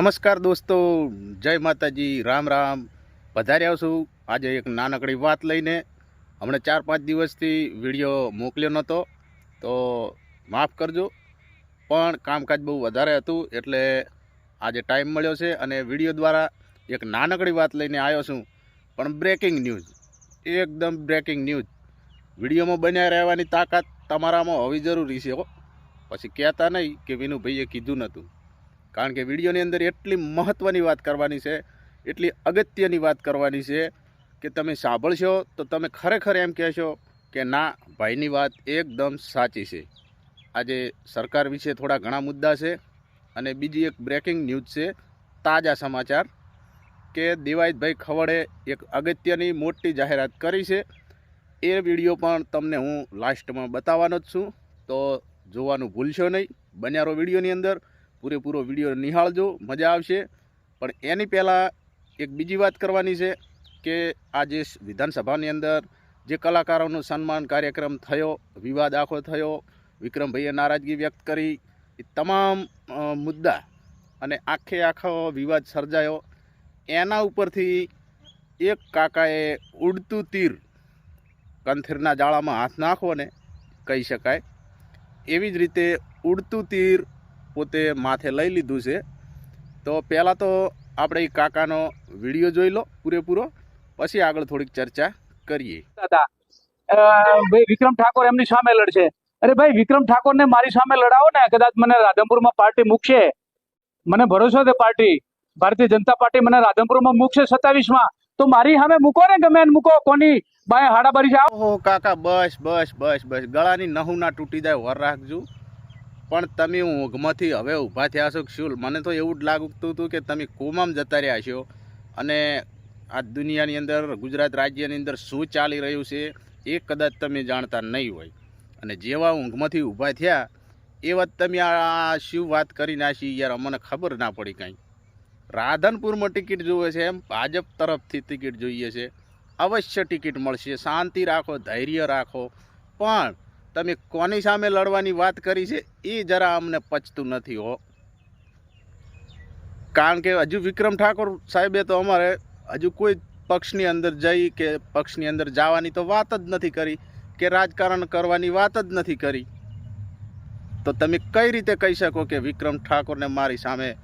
નમસ્કાર દોસ્તો, જય માતાજી, રામ રામ. પધાર્યા છું. આજે એક નાનકડી વાત લઈને હમણાં ચાર પાંચ દિવસથી વીડિયો મોકલ્યો નહોતો. તો માફ કરજો. પણ કામકાજ બહુ વધારે હતું, એટલે આજે ટાઈમ મળ્યો છે અને વીડિયો દ્વારા એક નાનકડી વાત લઈને આવ્યો છું. પણ બ્રેકિંગ ન્યૂઝ એકદમ બ્રેકિંગ ન્યૂઝ વિડીયોમાં બન્યા રહેવાની તાકાત તમારામાં હોવી જરૂરી છે પછી કહેતા નહીં કે વિનુભાઈએ કીધું નહોતું. કારણ કે વિડીયોની અંદર એટલી મહત્ત્વની વાત કરવાની છે, એટલી અગત્યની વાત કરવાની છે કે તમે સાંભળશો તો તમે ખરેખર એમ કહેશો કે ના, ભાઈની વાત એકદમ સાચી છે. આજે સરકાર વિશે થોડા ઘણા મુદ્દા છે અને બીજી એક બ્રેકિંગ ન્યૂઝ છે, તાજા સમાચાર કે દિવાઈતભાઈ ખવડે એક અગત્યની મોટી જાહેરાત કરી છે. એ વીડિયો પણ તમને હું લાસ્ટમાં બતાવવાનો જ છું. તો જોવાનું ભૂલશો નહીં. બન્યારો વિડીયોની અંદર. પૂરેપૂરો વીડિયો નિહાળજો, મજા આવશે. પણ એની પહેલાં એક બીજી વાત કરવાની છે કે આજે વિધાનસભાની અંદર જે કલાકારોનો સન્માન કાર્યક્રમ થયો, વિવાદ આખો થયો, વિક્રમભાઈએ નારાજગી વ્યક્ત કરી, એ તમામ મુદ્દા અને આખે આખો વિવાદ સર્જાયો. એના ઉપરથી એક કાકાએ ઉડતું તીર કંથીરના જાળામાં હાથ નાખો ને કહી શકાય. એવી જ રીતે ઉડતું તીર પોતે માથે લઈ લીધું છે. તો પહેલાં તો આપણે એ કાકાનો વીડિયો જોઈ લો પૂરેપૂરો પછી આગળ થોડીક ચર્ચા કરીએ. દાદા ભાઈ વિક્રમ ઠાકોર એમની સામે લડશે. અરે ભાઈ વિક્રમ ઠાકોરને મારી સામે લડાવો ને. કદાચ મને રાધનપુરમાં પાર્ટી મૂકશે. મને ભરોસો છે પાર્ટી. ભારતીય જનતા પાર્ટી મને રાધનપુરમાં મૂકશે સત્તાવીસમાં. તો મારી સામે મૂકો ને ગમે એને મૂકો. કોની બાય હાડાબારી જાઓ જાવ કાકા બસ બસ બસ બસ. ગળાની નહુ ના તૂટી જાય વર રાખજો. પણ તમે ઊંઘમાંથી હવે ઊભા થયા છો શું મને તો એવું જ લાગતું હતું કે તમે કોમામ જતા રહ્યા છો. અને આ દુનિયાની અંદર, ગુજરાત રાજ્યની અંદર શું ચાલી રહ્યું છે એ કદાચ તમે જાણતા નહીં હોય. અને જેવા ઊંઘમાંથી ઊભા થયા, એ વાત તમે આ શું વાત કરી નાખી યાર? અમને ખબર ના પડી કાંઈ. રાધનપુરમાં ટિકિટ જોવે છે એમ? ભાજપ તરફથી ટિકિટ જોઈએ છે. અવશ્ય ટિકિટ મળશે. શાંતિ રાખો, ધૈર્ય રાખો. પણ તમે કોની સામે લડવાની વાત કરી છે એ જરા અમને પચતું નથી, હો. કારણ કે હજુ વિક્રમ ઠાકોર સાહેબે તો અમારે હજુ કોઈ પક્ષની અંદર જઈ કે પક્ષની અંદર જવાની તો વાત જ નથી કરી, કે રાજકારણ કરવાની વાત જ નથી કરી. તો તમે કઈ રીતે કહી શકો કે વિક્રમ ઠાકોરને મારી સામે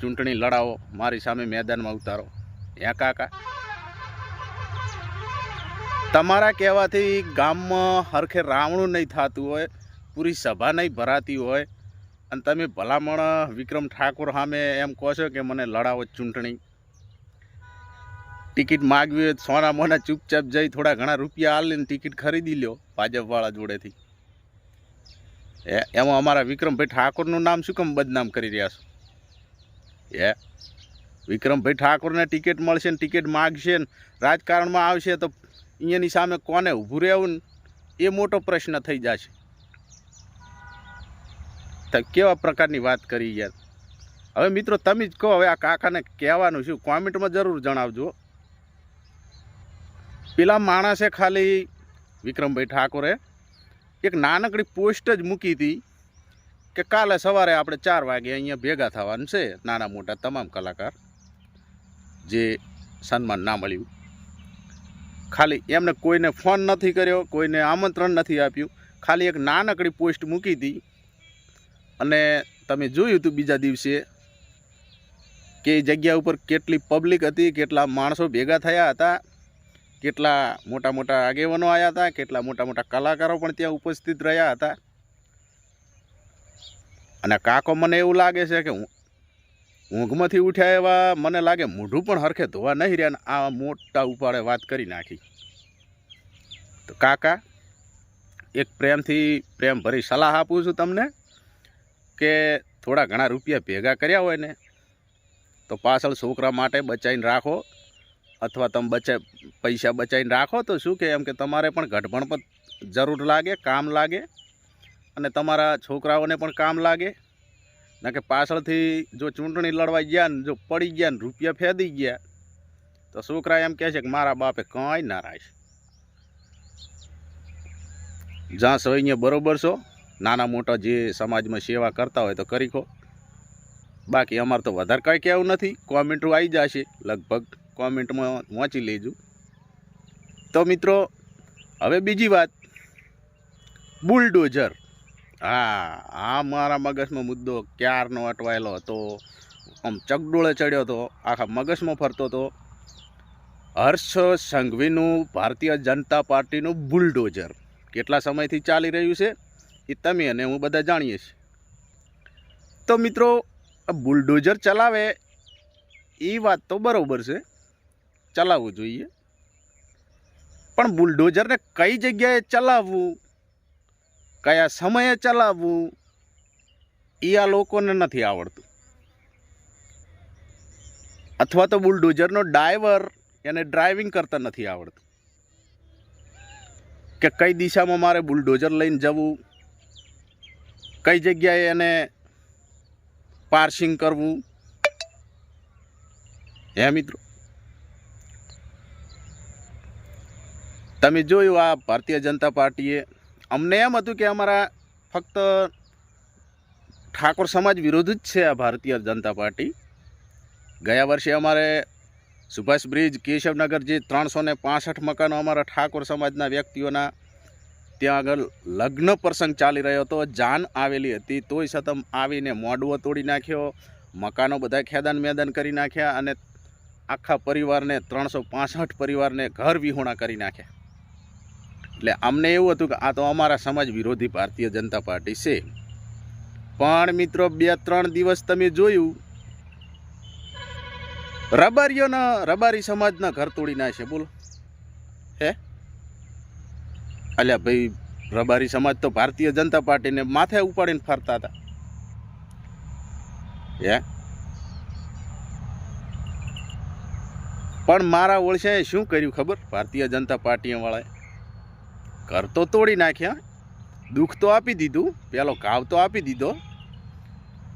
ચૂંટણી લડાવો, મારી સામે મેદાનમાં ઉતારો? યા કાકા? તમારા કહેવાથી ગામમાં હરખે રાવણું નહીં થતું હોય, પૂરી સભા નહીં ભરાતી હોય. અને તમે ભલામણ વિક્રમ ઠાકોર સામે એમ કહો છો કે મને લડાવો ચૂંટણી. ટિકિટ માગવી હોય સોના મોના ચૂપચાપ જઈ થોડા ઘણા રૂપિયા આલીને ટિકિટ ખરીદી લ્યો ભાજપવાળા જોડેથી. એમાં અમારા વિક્રમભાઈ ઠાકોરનું નામ શું કેમ બદનામ કરી રહ્યા છો? એ વિક્રમભાઈ ઠાકોરને ટિકિટ મળશે ને ટિકિટ માગશે ને રાજકારણમાં આવશે તો અહીંયાની સામે કોને ઊભું રહેવું એ મોટો પ્રશ્ન થઈ જશે. કેવા પ્રકારની વાત કરી યાર? હવે મિત્રો તમે જ કહો, હવે આ કાકાને કહેવાનું શું? કોમેન્ટમાં જરૂર જણાવજો પેલા માણસે ખાલી વિક્રમભાઈ ઠાકોરે એક નાનકડી પોસ્ટ જ મૂકી હતી કે કાલે સવારે આપણે ચાર વાગે અહીંયા ભેગા થવાનું છે, નાના મોટા તમામ કલાકાર. જે સન્માન ના મળ્યું. ખાલી એમને કોઈને ફોન નથી કર્યો, કોઈને આમંત્રણ નથી આપ્યું. ખાલી એક નાનકડી પોસ્ટ મૂકી હતી. અને તમે જોયું હતું બીજા દિવસે કે એ જગ્યા ઉપર કેટલી પબ્લિક હતી, કેટલા માણસો ભેગા થયા હતા, કેટલા મોટા મોટા આગેવાનો આવ્યા હતા, કેટલા મોટા મોટા કલાકારો પણ ત્યાં ઉપસ્થિત રહ્યા હતા. અને કાકો મને એવું લાગે છે કે હું ઊંઘમાંથી ઉઠ્યા એવા મને લાગે મોઢું પણ હરખે ધોવા નહીં રહ્યા ને આ મોટા ઉપાડે વાત કરી નાખી. તો કાકા, એક પ્રેમથી પ્રેમ ભરી સલાહ આપું છું તમને કે થોડા ઘણા રૂપિયા ભેગા કર્યા હોય ને, તો પાછળ છોકરા માટે બચાવીને રાખો. અથવા તમે બચા, પૈસા બચાવીને રાખો તો શું કે એમ કે તમારે પણ ઘટભણ પર જરૂર લાગે, કામ લાગે. અને તમારા છોકરાઓને પણ કામ લાગે. ના કે પાછળથી જો ચૂંટણી લડવા ગયા ને જો પડી ગયા ને રૂપિયા ફેદી ગયા, તો છોકરા એમ કહે છે કે મારા બાપે કંઈ ના રાખ જ્યાં સૈન્ય બરોબર છો, નાના મોટા જે સમાજમાં સેવા કરતા હોય તો કરી ખો. બાકી અમારે તો વધારે કાંઈ કહેવું નથી કોમેન્ટો આવી જશે, લગભગ કોમેન્ટમાં વાંચી લેજો. તો મિત્રો, હવે બીજી વાત બુલડોઝર હા, આ મારા મગજમાં મુદ્દો ક્યારનો અટવાયેલો હતો? આમ ચકડોળે ચડ્યો હતો, આખા મગજમાં ફરતો હતો. હર્ષ સંઘવીનું ભારતીય જનતા પાર્ટીનું બુલડોઝર કેટલા સમયથી ચાલી રહ્યું છે? એ તમે અને હું બધા જાણીએ છીએ. તો મિત્રો બુલડોઝર ચલાવે, એ વાત તો બરાબર છે. ચલાવવું જોઈએ. પણ બુલડોઝરને કઈ જગ્યાએ ચલાવવું? કયા સમયે ચલાવવું એ આ લોકોને નથી આવડતું. અથવા તો બુલડોઝરનો ડ્રાઈવર એને ડ્રાઇવિંગ કરતા નથી આવડતું. કે કઈ દિશામાં મારે બુલડોઝર લઈને જવું, કઈ જગ્યાએ એને પાર્સિંગ કરવું. હે મિત્રો? તમે જોયું આ ભારતીય જનતા પાર્ટીએ અમને એમ હતું કે અમારા ફક્ત ઠાકોર સમાજ વિરોધ જ છે આ ભારતીય જનતા પાર્ટી. ગયા વર્ષે અમારે સુભાષ બ્રિજ, કેશવનગર જે ત્રણસો ને પાસઠ મકાનો અમારા ઠાકોર સમાજના વ્યક્તિઓના ત્યાં આગળ લગ્ન પ્રસંગ ચાલી રહ્યો હતો, જાન આવેલી હતી, તોય છતાં આવીને મોડવો તોડી નાખ્યો, મકાનો બધા ખેદાન મેદાન કરી નાખ્યા અને આખા પરિવારને ત્રણસો પરિવારને ઘર વિહોણા કરી નાખ્યા. એટલે અમને એવું હતું કે આ તો અમારા સમાજ વિરોધી ભારતીય જનતા પાર્ટી છે. પણ મિત્રો, બે ત્રણ દિવસ તમે જોયું, રબારીઓના, રબારી સમાજના ઘર તોડી નાખે બોલો. હે? અલ્યા ભાઈ, રબારી સમાજ તો ભારતીય જનતા પાર્ટીને માથે ઉપાડીને ફરતા હતા. હે? પણ મારા ઓળશાએ શું કર્યું ખબર? ભારતીય જનતા પાર્ટી વાળાએ ઘર તો તોડી નાખ્યા. દુઃખ તો આપી દીધું. પેલો ઘાવ તો આપી દીધો.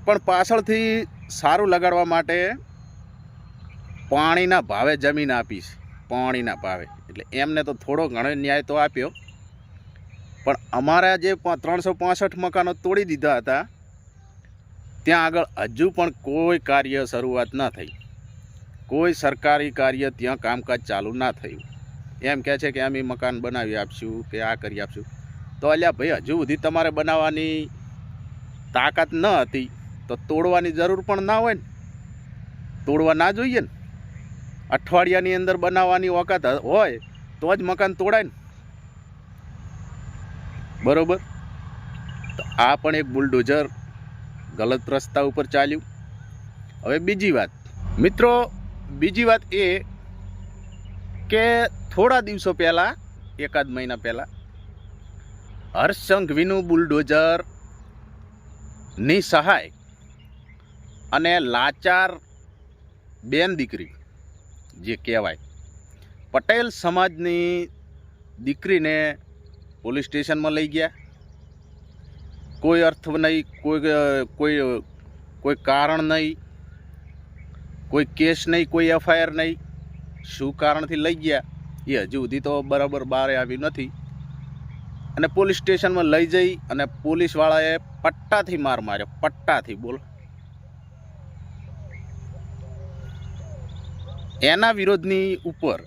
પણ પાછળથી સારું લગાડવા માટે પાણીના ભાવે જમીન આપીશ. પાણીના ભાવે. એટલે એમને તો થોડો ઘણો ન્યાય તો આપ્યો. પણ અમારા જે ત્રણસો પાસઠ મકાનો તોડી દીધા હતા, ત્યાં આગળ હજુ પણ કોઈ કાર્ય શરૂઆત ના થઈ. કોઈ સરકારી કાર્ય ત્યાં કામકાજ ચાલુ ના થયું. એમ કહે છે કે અમે મકાન બનાવી આપશું, કે આ કરી આપશું. તો અલ્યા ભાઈ, હજુ સુધી તમારે બનાવવાની તાકાત ન હતી, તો તોડવાની જરૂર પણ ના હોય ને. તોડવા ના જોઈએ ને. અઠવાડિયાની અંદર બનાવવાની ઓકાત હોય, તો જ મકાન તોડાય ને. બરોબર? આ પણ એક બુલડોઝર ગલત રસ્તા ઉપર ચાલ્યું. હવે બીજી વાત. મિત્રો, બીજી વાત એ કે થોડા દિવસો પહેલાં, એકાદ મહિના પહેલાં હર્ષંઘ વિનુ બુલડોઝરની સહાય અને લાચાર બેન દીકરી, જે કહેવાય, પટેલ સમાજની દીકરીને પોલીસ સ્ટેશનમાં લઈ ગયા. કોઈ અર્થ નહીં, કોઈ કોઈ કોઈ કારણ નહીં, કોઈ કેસ નહીં, કોઈ એફઆઈઆર નહીં. શું કારણથી લઈ ગયા? એ હજુ સુધી તો બરાબર બહાર આવ્યું નથી. અને પોલીસ સ્ટેશનમાં લઈ જઈ અને પોલીસવાળાએ પટ્ટાથી માર માર્યો. પટ્ટાથી, બોલ. એના વિરોધની ઉપર,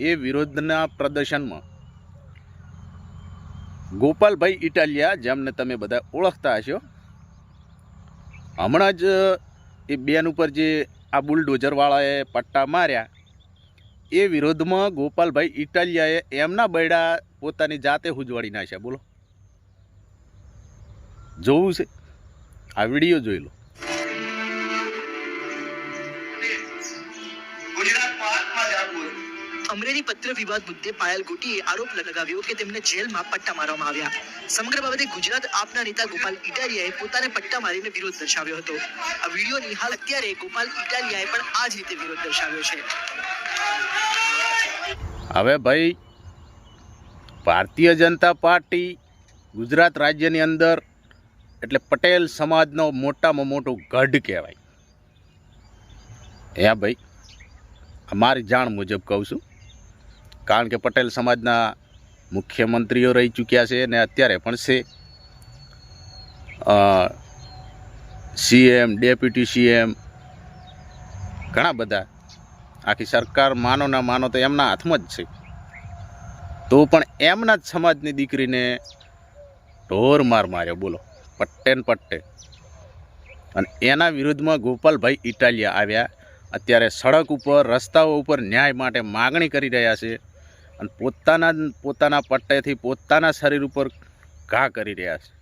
એ વિરોધના પ્રદર્શનમાં, ગોપાલભાઈ ઇટાલિયા, જેમને તમે બધા ઓળખતા હશો, હમણાં જ એ બેન ઉપર જે આ બુલડોઝરવાળાએ પટ્ટા માર્યા એ વિરોધમાં ગોપાલભાઈ ઇટાલિયાએ એમના બૈડા પોતાની જાતે હુજવાડી નાખ્યા. બોલો. જોવું છે? આ વીડિયો જોઈ લો. અમરેલી પત્ર વિવાદ મુદ્દે પાયલ ગોટીએ આરોપ લગાવ્યો કે તેમને જેલમાં પટ્ટા મારવામાં આવ્યા. સમગ્ર બાબતે ગુજરાત આપના નેતા ગોપાલ ઇટાલિયાએ પોતાને પટ્ટા મારીને વિરોધ દર્શાવ્યો હતો. આ વિડીયોની હાલ અત્યારે ગોપાલ ઇટાલિયાએ પણ આ જ રીતે વિરોધ દર્શાવ્યો છે. હવે ભાઈ, ભારતીય જનતા પાર્ટી ગુજરાત રાજ્યની અંદર એટલે પટેલ સમાજનો મોટામાં મોટો ગઢ કહેવાય. હે ભાઈ મારી જાણ મુજબ કહું છું. કારણ કે પટેલ સમાજના મુખ્યમંત્રીઓ રહી ચૂક્યા છે અને અત્યારે પણ છે. સીએમ, ડેપ્યુટી સીએમ, ઘણા બધા. આખી સરકાર માનો ના માનો તો એમના હાથમાં જ છે. તો પણ એમના જ સમાજની દીકરીને ઢોર માર માર્યો, બોલો. પટ્ટે ને પટ્ટે. અને એના વિરુદ્ધમાં ગોપાલભાઈ ઇટાલિયા આવ્યા. અત્યારે સડક ઉપર, રસ્તાઓ ઉપર ન્યાય માટે માગણી કરી રહ્યા છે. અને પોતાના પોતાના પટ્ટેથી પોતાના શરીર ઉપર ઘા કરી રહ્યા છે.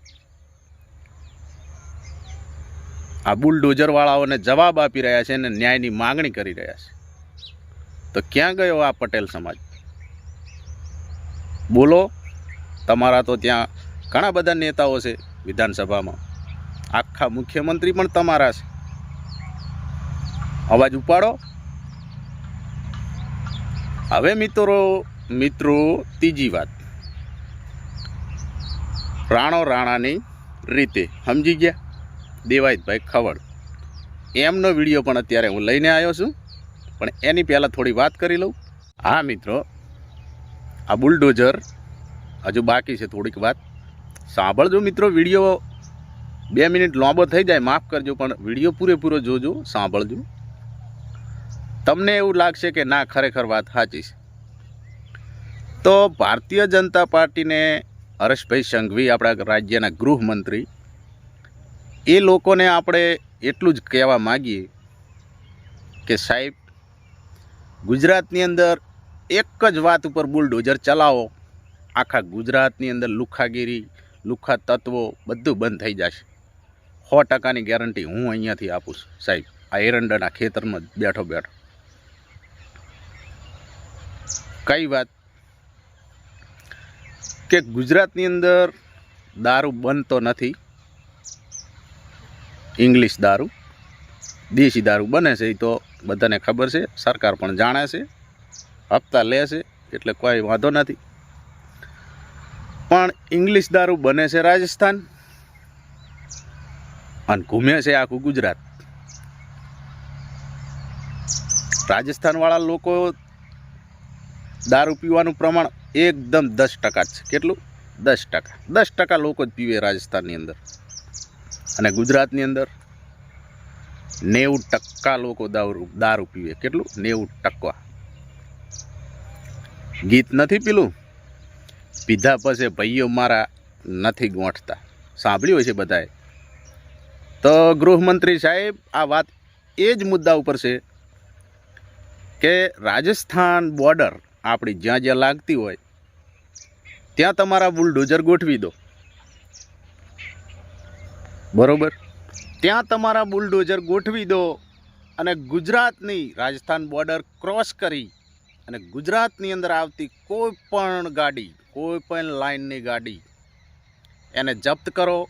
આ બુલડોઝરવાળાઓને જવાબ આપી રહ્યા છે અને ન્યાયની માગણી કરી રહ્યા છે. તો ક્યાં ગયો આ પટેલ સમાજ? બોલો, તમારા તો ત્યાં ઘણા બધા નેતાઓ છે વિધાનસભામાં. આખા મુખ્યમંત્રી પણ તમારા છે. અવાજ ઉપાડો. હવે મિત્રો મિત્રો, ત્રીજી વાત. રાણો રાણાની રીતે, સમજી ગયા? દેવાયતભાઈ ખવડ. એમનો વીડિયો પણ અત્યારે હું લઈને આવ્યો છું, પણ એની પહેલાં થોડી વાત કરી લઉં. હા, મિત્રો. આ બુલડોઝર, હજુ બાકી છે થોડીક વાત. સાંભળજો મિત્રો, વીડિયો બે મિનિટ લાંબો થઈ જાય, માફ કરજો, પણ વીડિયો પૂરેપૂરો જોજો, સાંભળજો. તમને એવું લાગશે કે ના, ખરેખર વાત સાચી છે. તો ભારતીય જનતા પાર્ટીને હરેશભાઈ સંઘવી, આપણા રાજ્યના ગૃહમંત્રી, એ લોકોને આપણે એટલું જ કહેવા માગીએ કે સાહેબ, ગુજરાતની અંદર એક જ વાત ઉપર બુલડોઝર ચલાવો, આખા ગુજરાતની અંદર લુખાગીરી, લુખા તત્વો બધું બંધ થઈ જશે. સો ટકાની ગેરંટી હું અહીંયાથી આપું છું. સાહેબ, આ એરંડાના ખેતરમાં જ બેઠો બેઠો. કઈ વાત? કે ગુજરાતની અંદર દારૂ બનતો નથી. ઇંગ્લિશ દારૂ, દેશી દારૂ બને છે એ તો બધાને ખબર છે, સરકાર પણ જાણે છે, હપ્તા લે છે, એટલે કોઈ વાંધો નથી. પણ ઇંગ્લિશ દારૂ બને છે રાજસ્થાન અને ઘૂમે છે આખું ગુજરાત. રાજસ્થાનવાળા લોકો દારૂ પીવાનું પ્રમાણ એકદમ દસ ટકા જ છે. કેટલું? દસ ટકા. દસ ટકા લોકો જ પીવે રાજસ્થાનની અંદર. અને ગુજરાતની અંદર નેવું ટકા લોકો દારૂ દારૂ પીવે. કેટલું? નેવું ટકા. ગીત નથી પીલું? પીધા પછી ભાઈઓ મારા નથી ગોઠતા. સાંભળ્યું હોય છે બધાએ? તો ગૃહમંત્રી સાહેબ, આ વાત એ જ મુદ્દા ઉપર છે કે રાજસ્થાન બોર્ડર આપણી જ્યાં જ્યાં લાગતી હોય ત્યાં તમારા બુલડોઝર ગોઠવી દો. બરોબર? ત્યાં તમારા બુલડોઝર ગોઠવી દો અને ગુજરાતની રાજસ્થાન બોર્ડર ક્રોસ કરી અને ગુજરાતની અંદર આવતી કોઈ પણ ગાડી, કોઈ પણ લાઇનની ગાડી એને જપ્ત કરો.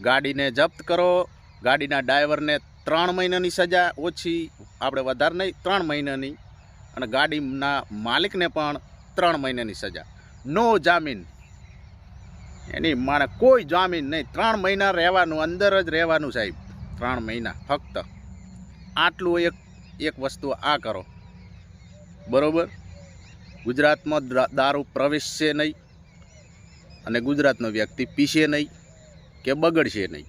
ગાડીને જપ્ત કરો. ગાડીના ડ્રાઈવરને ત્રણ મહિનાની સજા ઓછી, આપણે વધારે નહીં, ત્રણ મહિનાની. અને ગાડીના માલિકને પણ ત્રણ મહિનાની સજા. નો જામીન. એની મારે કોઈ જામીન નહીં. ત્રણ મહિના રહેવાનું, અંદર જ રહેવાનું સાહેબ. ત્રણ મહિના, ફક્ત. આટલું એક એક વસ્તુ આ કરો. બરોબર? ગુજરાતમાં દારૂ પ્રવેશશે નહીં અને ગુજરાતનો વ્યક્તિ પીશે નહીં કે બગડશે નહીં.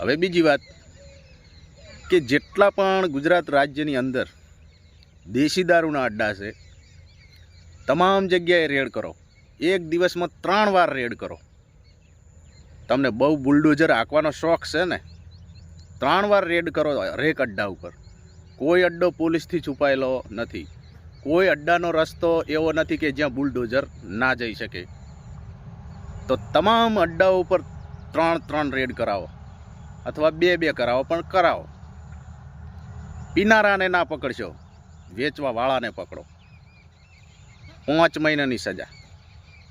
હવે બીજી વાત કે જેટલા પણ ગુજરાત રાજ્યની અંદર દેશી દારૂના અડ્ડા છે તમામ જગ્યાએ રેડ કરો. એક દિવસમાં ત્રણ વાર રેડ કરો. તમને બહુ બુલડોઝર હાંકવાનો શોખ છે ને? ત્રણ વાર રેડ કરો હરેક અડ્ડા ઉપર. કોઈ અડ્ડો પોલીસથી છુપાયેલો નથી. કોઈ અડ્ડાનો રસ્તો એવો નથી કે જ્યાં બુલડોઝર ના જઈ શકે. તો તમામ અડ્ડાઓ ઉપર ત્રણ ત્રણ રેડ કરાવો. અથવા બે બે કરાવો, પણ કરાવો. પીનારાને ના પકડશો. વેચવાવાળાને પકડો. પાંચ મહિનાની સજા.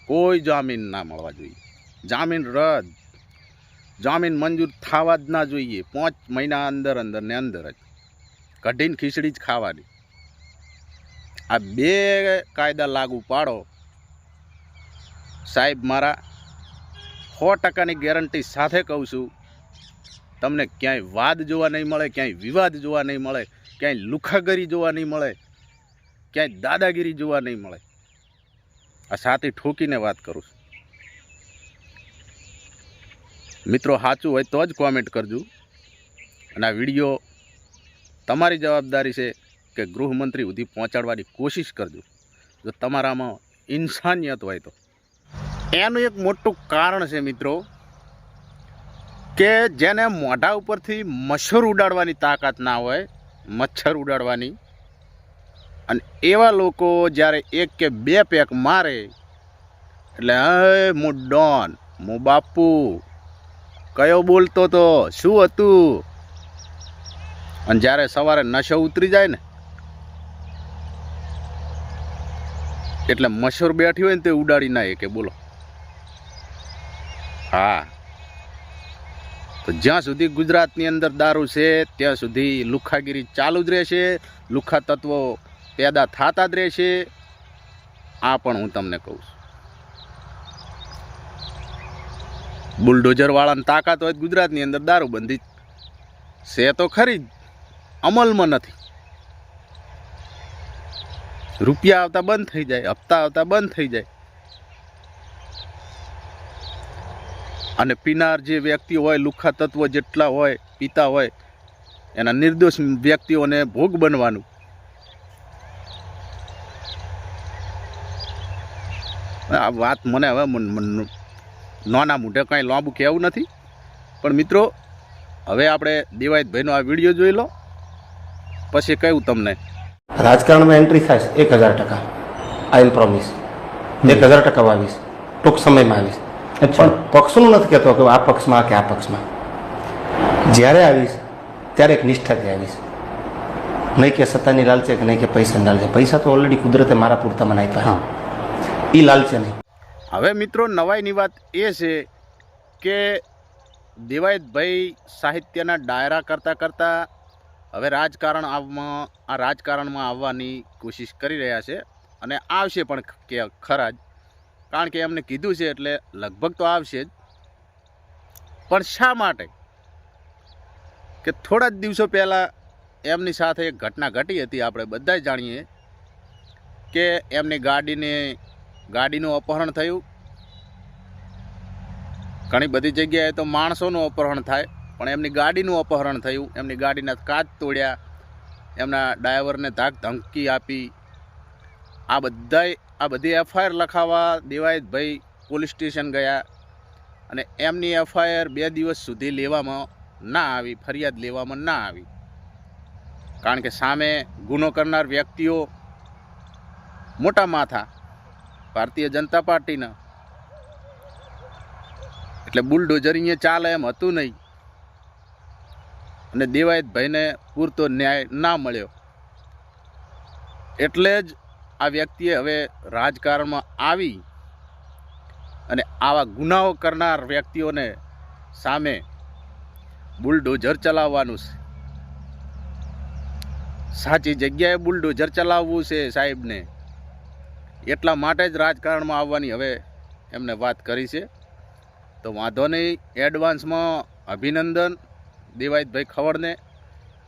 કોઈ જામીન ના મળવા જોઈએ. જામીન રદ. જામીન મંજૂર થવા જ ના જોઈએ. પાંચ મહિના અંદર અંદર ને અંદર જ. કઢીને ખીચડી જ ખાવાની. આ બે કાયદા લાગુ પાડો. સાહેબ, મારા સો ટકાની ગેરંટી સાથે કહું છું. તમને ક્યાંય વાદ જોવા નહીં મળે, ક્યાંય વિવાદ જોવા નહીં મળે, ક્યાંય લુખાગરી જોવા નહીં મળે, ક્યાંય દાદાગીરી જોવા નહીં મળે. આ છાતી ઠોકીને વાત કરું છું. મિત્રો, સાચું હોય તો જ કોમેન્ટ કરજો. અને આ વીડિયો તમારી જવાબદારી છે કે ગૃહમંત્રી સુધી પહોંચાડવાની કોશિશ કરજો. જો તમારામાં ઇન્સાનિયત હોય તો. એનું એક મોટું કારણ છે મિત્રો, કે જેને મોઢા ઉપરથી મચ્છર ઉડાડવાની તાકાત ના હોય, મચ્છર ઉડાડવાની અને એવા લોકો જ્યારે એક કે બે પેક મારે, એટલે, હે, હું ડોન, હું બાપુ, કયો બોલતો તો, શું હતું? અને જ્યારે સવારે નશો ઉતરી જાય ને, એટલે મચ્છર બેઠી હોય ને તે ઉડાડી ના કે બોલો. હા. તો જ્યાં સુધી ગુજરાતની અંદર દારૂ છે, ત્યાં સુધી લુખ્ખાગીરી ચાલુ જ રહેશે. લુખ્ખા તત્વો પેદા થતા જ રહેશે. આ પણ હું તમને કહું છું. બુલડોઝરવાળાની તાકાત હોય ગુજરાતની અંદર દારૂબંધી છે તો ખરી જ. અમલમાં નથી. રૂપિયા આવતા બંધ થઈ જાય, હપ્તા આવતા બંધ થઈ જાય. અને પીનાર જે વ્યક્તિ હોય લુખ્ખા તત્વો જેટલા હોય, પીતા હોય, એના નિર્દોષ વ્યક્તિઓને ભોગ બનવાનું આ વાત મને હવે મન- મન- નાના મોઢે કાંઈ લાંબુ કહેવું નથી. પણ મિત્રો હવે આપણે દેવાયતભાઈનો આ વીડિયો જોઈ લો. પછી કહ્યું તમને. રાજકારણમાં એન્ટ્રી થાય એક હજાર ટકા. આઈ એમ પ્રોમિસ એક હજાર ટકા આવીશ ટૂંક સમયમાં આવીશ. પણ પક્ષનું નથી કહેતો કે આ પક્ષમાં કે આ પક્ષમાં. જ્યારે આવીશ ત્યારે એક નિષ્ઠાથી આવીશ. નહીં કે સત્તાની લાલચે કે નહીં કે પૈસાની લાલચે. પૈસા તો ઓલરેડી કુદરતે મારા પૂરતા મને આપ્યા એ લાલચે નહીં. હવે મિત્રો, નવાઈની વાત એ છે કે દેવાયતભાઈ સાહિત્યના ડાયરા કરતાં કરતાં હવે રાજકારણ આવવામાં આ રાજકારણમાં આવવાની કોશિશ કરી રહ્યા છે અને આવશે પણ કે ખરા જ. કારણ કે એમને કીધું છે એટલે લગભગ તો આવશે જ. પણ શા માટે? કે થોડા જ દિવસો પહેલાં એમની સાથે એક ઘટના ઘટી હતી. આપણે બધા જાણીએ કે એમની ગાડીને ગાડીનું અપહરણ થયું. ઘણી બધી જગ્યાએ તો માણસોનું અપહરણ થાય, પણ એમની ગાડીનું અપહરણ થયું. એમની ગાડીના કાચ તોડ્યા, એમના ડ્રાઈવરને ધાક ધમકી આપી. આ બધાય, આ બધી એફઆઈઆર લખાવવા દેવાયતભાઈ પોલીસ સ્ટેશન ગયા અને એમની એફઆઈઆર બે દિવસ સુધી લેવામાં ના આવી, ફરિયાદ લેવામાં ના આવી. કારણ કે સામે ગુનો કરનાર વ્યક્તિઓ મોટા માથા ભારતીય જનતા પાર્ટીના. એટલે બુલડોઝર અહીંયા ચાલે એમ હતું નહીં. અને દેવાયતભાઈને પૂરતો ન્યાય ના મળ્યો. એટલે જ આ વ્યક્તિએ હવે રાજકારણમાં આવી અને આવા ગુનાઓ કરનાર વ્યક્તિઓને સામે બુલડોઝર ચલાવવાનું છે. સાચી જગ્યાએ બુલડોઝર ચલાવવું છે સાહેબને. એટલા માટે જ રાજકારણમાં આવવાની હવે એમને વાત કરી છે. તો વાંધો નહીં એડવાન્સમાં અભિનંદન દેવાયતભાઈ ખવડને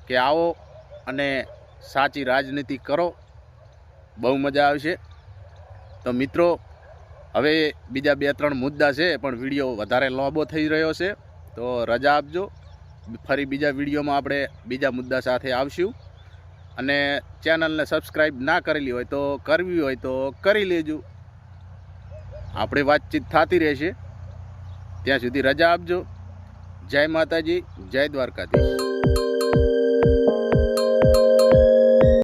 કે આવો અને સાચી રાજનીતિ કરો. બહુ મજા આવશે. તો મિત્રો, હવે બીજા બે ત્રણ મુદ્દા છે, પણ વીડિયો વધારે લાંબો થઈ રહ્યો છે. તો રજા આપજો. ફરી બીજા વિડીયોમાં આપણે બીજા મુદ્દા સાથે આવશું. અને ચેનલને સબસ્ક્રાઈબ ના કરેલી હોય તો કરવી હોય તો કરી લેજો. આપણે વાતચીત થતી રહેશે. ત્યાં સુધી રજા આપજો. જય માતાજી, જય દ્વારકાધીશ.